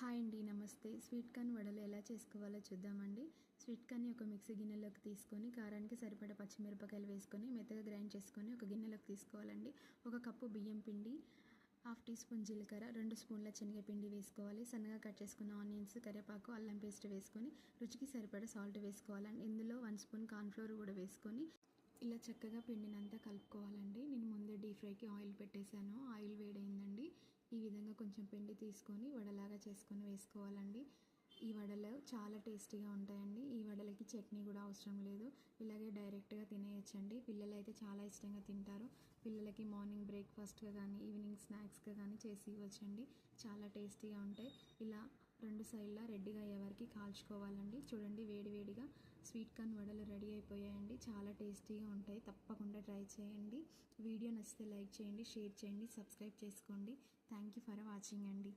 Hi అండి నమస్తే. Sweet corn వడలు ఎలా చేసుకోవాలో చూద్దామండి. స్వీట్ కార్న్ని ఒక మిక్సీ గిన్నెలోకి తీసుకొని కారానికి సరిపడ పచ్చిమిరపకాయలు వేసుకొని మెత్తగా గ్రైండ్ చేసుకొని ఒక గిన్నెలోకి తీసుకోవాలండి. ఒక కప్పు బియ్యం పిండి హాఫ్ టీ స్పూన్ జీలకర్ర రెండు స్పూన్ల శనగపిండి వేసుకోవాలి. సన్నగా కట్ చేసుకున్న ఆనియన్స్ కరివేపాకు అల్లం పేస్ట్ వేసుకొని రుచికి సరిపడ సాల్ట్ వేసుకోవాలండి. ఇందులో వన్ స్పూన్ కార్న్ఫ్లోర్ కూడా వేసుకొని ఇలా చక్కగా పిండినంతా కలుపుకోవాలండి. నేను ముందే డీప్ ఫ్రైకి ఆయిల్ పెట్టేశాను. ఆయిల్ వేడైందండి. ఈ విధంగా కొంచెం పిండి తీసుకొని వడలాగా చేసుకొని వేసుకోవాలండి. ఈ వడలు చాలా టేస్టీగా ఉంటాయండి. ఈ వడలకి చట్నీ కూడా అవసరం లేదు. ఇలాగే డైరెక్ట్గా తినేయచ్చండి. పిల్లలు అయితే చాలా ఇష్టంగా తింటారు. పిల్లలకి మార్నింగ్ బ్రేక్ఫాస్ట్గా కానీ ఈవినింగ్ స్నాక్స్గా కానీ చేసి ఇవ్వచ్చండి. చాలా టేస్టీగా ఉంటాయి. ఇలా రెండు సైడ్లా రెడ్డిగా అయ్యే వరకు కాల్చుకోవాలండి. చూడండి వేడివేడిగా స్వీట్ కార్న్ వడలు రెడీ అయిపోయాయండి. చాలా టేస్టీగా ఉంటాయి. తప్పకుండా ట్రై చేయండి. వీడియో నచ్చితే లైక్ చేయండి షేర్ చేయండి సబ్స్క్రైబ్ చేసుకోండి. థ్యాంక్ యూ ఫర్ వాచింగ్ అండి.